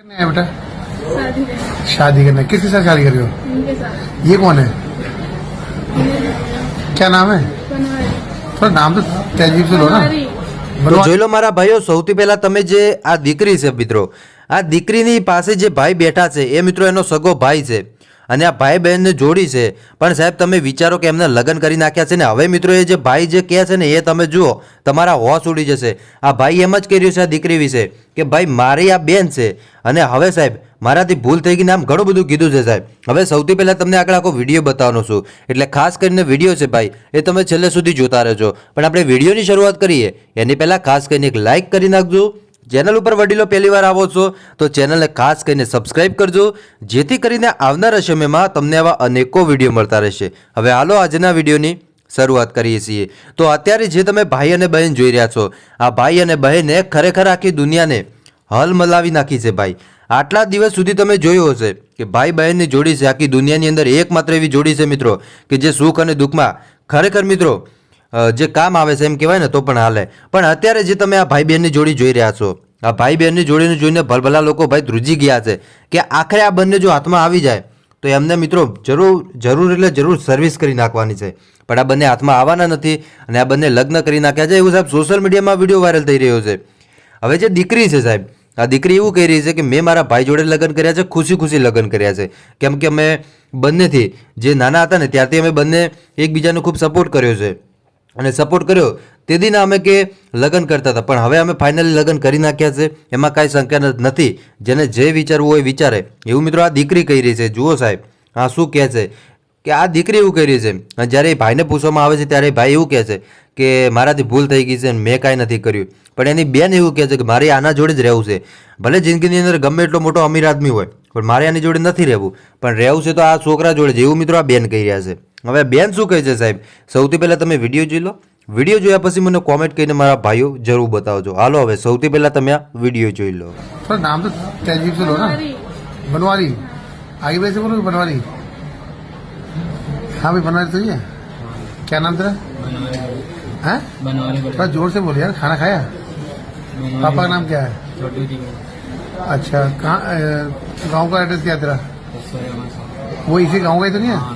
करने है बेटा शादी करनी शादी करने किसके साथ शादी कर रहे हो उनके साथ ये कौन है क्या नाम है बनवारी थोड़ा नाम तो तहजीब से लो ना बनवारी તો बनवा- જોઈ લો મારા ભાઈઓ સૌથી પહેલા તમે જે આ દીકરી છે મિત્રો આ દીકરીની પાસે જે ભાઈ બેઠા છે એ મિત્રો એનો સગો ભાઈ છે અને આ ભાઈ બહેનને જોડી છે. પણ સાહેબ, તમે વિચારો કે એમને લગ્ન કરી નાખ્યા છે ને, હવે મિત્રો એ જે ભાઈ જે કહે છે ને, એ તમે જુઓ, તમારા હોશ ઉડી જશે. આ ભાઈ એમ જ કર્યું છે આ દીકરી વિશે કે, ભાઈ, મારી આ બેન છે. અને હવે સાહેબ, મારાથી ભૂલ થઈ ગઈને આમ ઘણું બધું કીધું છે સાહેબ. હવે સૌથી પહેલાં તમને આગળ આખો વીડિયો બતાવવાનો છું. એટલે ખાસ કરીને વીડિયો છે ભાઈ, એ તમે છેલ્લે સુધી જોતા રહેજો. પણ આપણે વિડીયોની શરૂઆત કરીએ. એની પહેલાં ખાસ કરીને એક લાઇક કરી નાખજો. ચેનલ ઉપર વડીલો પહેલી વાર આવો છો, તો ચેનલને ખાસ કરીને સબસ્ક્રાઇબ કરજો, જેથી કરીને આવનારા સમયમાં તમને આવા અનેકો વીડિયો મળતા રહેશે. હવે હાલો આજના વિડીયોની શરૂઆત કરીએ છીએ. તો અત્યારે જે તમે ભાઈ અને બહેન જોઈ રહ્યા છો, આ ભાઈ અને બહેને ખરેખર આખી દુનિયાને હલ મલાવી નાખી છે ભાઈ. આટલા દિવસ સુધી તમે જોયું હશે કે ભાઈ બહેનની જોડી છે, આખી દુનિયાની અંદર એકમાત્ર એવી જોડી છે મિત્રો, કે જે સુખ અને દુઃખમાં ખરેખર મિત્રો જે કામ આવે છે એમ કહેવાય ને તો પણ હાલે. પણ અત્યારે જે તમે આ ભાઈ બહેનની જોડી જોઈ રહ્યા છો, આ ભાઈ બહેનની જોડીને જોઈને ભલભલા લોકો ભાઈ ધ્રુજી ગયા છે કે આખરે આ બંને જો હાથમાં આવી જાય, તો એમને મિત્રો જરૂર જરૂર એટલે જરૂર સર્વિસ કરી નાખવાની છે. પણ આ બંને હાથમાં આવવાના નથી અને આ બંને લગ્ન કરી નાખ્યા છે. એવું સાહેબ સોશિયલ મીડિયામાં વીડિયો વાયરલ થઈ રહ્યો છે. હવે જે દીકરી છે સાહેબ, આ દીકરી એવું કહી રહી છે કે મેં મારા ભાઈ જોડે લગ્ન કર્યા છે ખુશી ખુશી લગ્ન કર્યા છે. કેમ કે અમે બંનેથી, જે નાના હતા ને ત્યારથી અમે બંને એકબીજાનો ખૂબ સપોર્ટ કર્યો છે. અને સપોર્ટ કર્યો. તે દિન અમે કે લગ્ન કરતા હતા. પણ હવે અમે ફાઇનલી લગ્ન કરી નાખ્યા છે. એમાં કાંઈ શંકા નથી. જેને જે વિચારવું હોય વિચારે. એવું મિત્રો આ દીકરી કહી રહી છે. જુઓ સાહેબ, આ શું કહે છે? કે આ દીકરી એવું કહી રહી છે. અને જ્યારે એ ભાઈને પૂછવામાં આવે છે, ત્યારે ભાઈ એવું કહે છે કે મારાથી ભૂલ થઈ ગઈ છે મેં કાંઈ નથી કર્યું. પણ એની બેન એવું કહે છે કે મારે આના જોડે જ રહેવું છે. ભલે જિંદગીની અંદર ગમે એટલો મોટો અમીર આદમી હોય, પણ મારે આની જોડે નથી રહેવું. પણ રહેવું છે તો આ છોકરા જોડે જ. એવું મિત્રો આ બેન કહી રહ્યા છે. હવે બેન શું કહે છે સાહેબ સૌથી પહેલાં તમે વિડીયો જોઈ લો વિડીયો જોયા પછી મને કોમેન્ટ કરીને મારા ભાઈઓ જરૂર બતાવજો હાલો હવે સૌથી પહેલાં તમે આ વિડીયો જોઈ લો थोड़ा नाम तो तहजीब से लो ना बनवारी बनवारी आगे वैसे बोलो कि बनवारी हाँ भाई बनवारी तो ही है क्या नाम तेरा है बनवारी थोड़ा जोर से बोल यार खाना खाया पापा का नाम क्या है छोटू जी अच्छा कहाँ अ, गांव का एड्रेस क्या है तेरा को वो इसी गांव का ही तो नहीं है हाँ